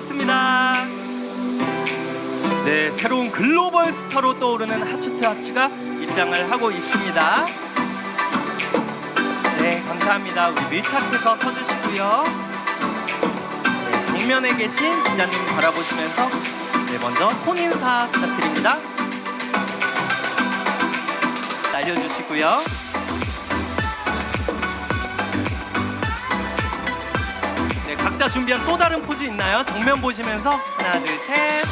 반갑습니다. 네, 새로운 글로벌 스타로 떠오르는 하츠트 하츠가 입장을 하고 있습니다. 네, 감사합니다. 우리 밀착해서 서주시고요. 네, 정면에 계신 기자님 바라보시면서 네, 먼저 손인사 부탁드립니다. 날려주시고요. 각자 준비한 또 다른 포즈 있나요? 정면 보시면서 하나, 둘, 셋.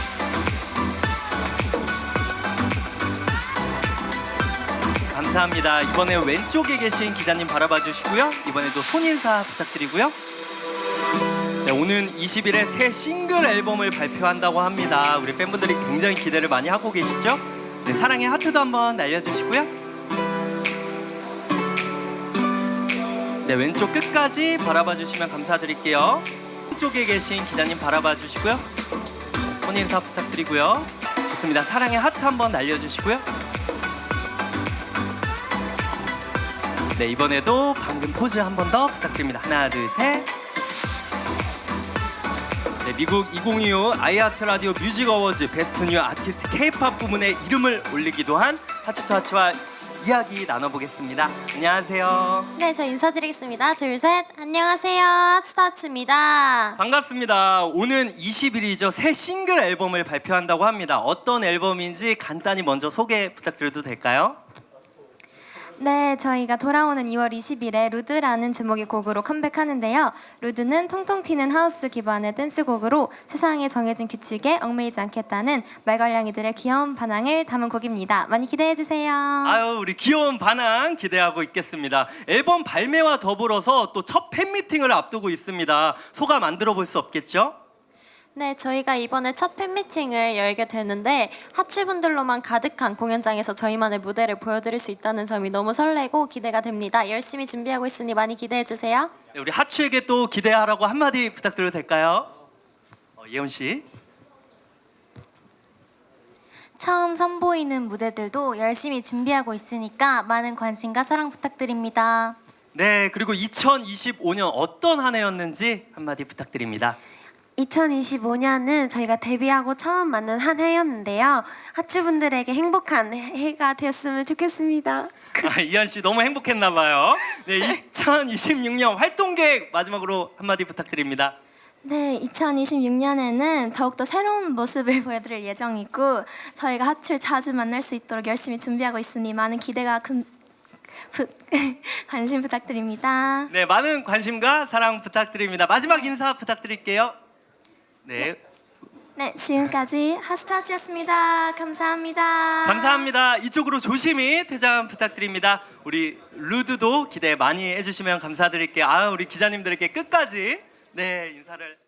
감사합니다. 이번에 왼쪽에 계신 기자님 바라봐 주시고요. 이번에도 손인사 부탁드리고요. 네, 오는 20일에 새 싱글 앨범을 발표한다고 합니다. 우리 팬분들이 굉장히 기대를 많이 하고 계시죠? 네, 사랑의 하트도 한번 날려주시고요. 네, 왼쪽 끝까지 바라봐 주시면 감사드릴게요. 왼쪽에 계신 기자님 바라봐 주시고요. 손 인사 부탁드리고요. 좋습니다. 사랑의 하트 한번 날려주시고요. 네, 이번에도 방금 포즈 한 번 더 부탁드립니다. 하나, 둘, 셋. 네, 미국 2025 아이아트 라디오 뮤직 어워즈 베스트 뉴 아티스트 K-팝 부문에 이름을 올리기도 한 하츠토 하츠와 이야기 나눠보겠습니다. 안녕하세요. 네, 저 인사드리겠습니다. 둘, 셋. 안녕하세요. 스타츠입니다. 반갑습니다. 오는 20일이죠. 새 싱글 앨범을 발표한다고 합니다. 어떤 앨범인지 간단히 먼저 소개 부탁드려도 될까요? 네, 저희가 돌아오는 2월 20일에 루드라는 제목의 곡으로 컴백하는데요. 루드는 통통 튀는 하우스 기반의 댄스곡으로 세상에 정해진 규칙에 얽매이지 않겠다는 말괄량이들의 귀여운 반항을 담은 곡입니다. 많이 기대해 주세요. 아유 우리 귀여운 반항 기대하고 있겠습니다. 앨범 발매와 더불어서 또 첫 팬미팅을 앞두고 있습니다. 소감 안 들어볼 수 없겠죠? 네, 저희가 이번에 첫 팬미팅을 열게 되는데 하츠분들로만 가득한 공연장에서 저희만의 무대를 보여드릴 수 있다는 점이 너무 설레고 기대가 됩니다. 열심히 준비하고 있으니 많이 기대해 주세요. 네, 우리 하추에게 또 기대하라고 한마디 부탁드려도 될까요? 어, 예원 씨. 처음 선보이는 무대들도 열심히 준비하고 있으니까 많은 관심과 사랑 부탁드립니다. 네 그리고 2025년 어떤 한 해였는지 한마디 부탁드립니다. 2025년은 저희가 데뷔하고 처음 맞는 한 해였는데요. 하츠분들에게 행복한 해가 되었으면 좋겠습니다. 아, 이현 씨 너무 했나 봐요. 네 2026년 활동 계획 마지막으로 한마디 부탁드립니다. 네, 2026년에는 더욱더 새로운 모습을 보여드릴 예정이고 저희가 하츠를 자주 만날 수 있도록 열심히 준비하고 있으니 많은 기대가 금, 부, 관심 부탁드립니다. 네 많은 관심과 사랑 부탁드립니다. 마지막 인사 부탁드릴게요. 네. 네, 지금까지 하스타츠였습니다. 감사합니다. 감사합니다. 이쪽으로 조심히 퇴장 부탁드립니다. 우리 루드도 기대 많이 해주시면 감사드릴게요. 아, 우리 기자님들에게 끝까지 네 인사를.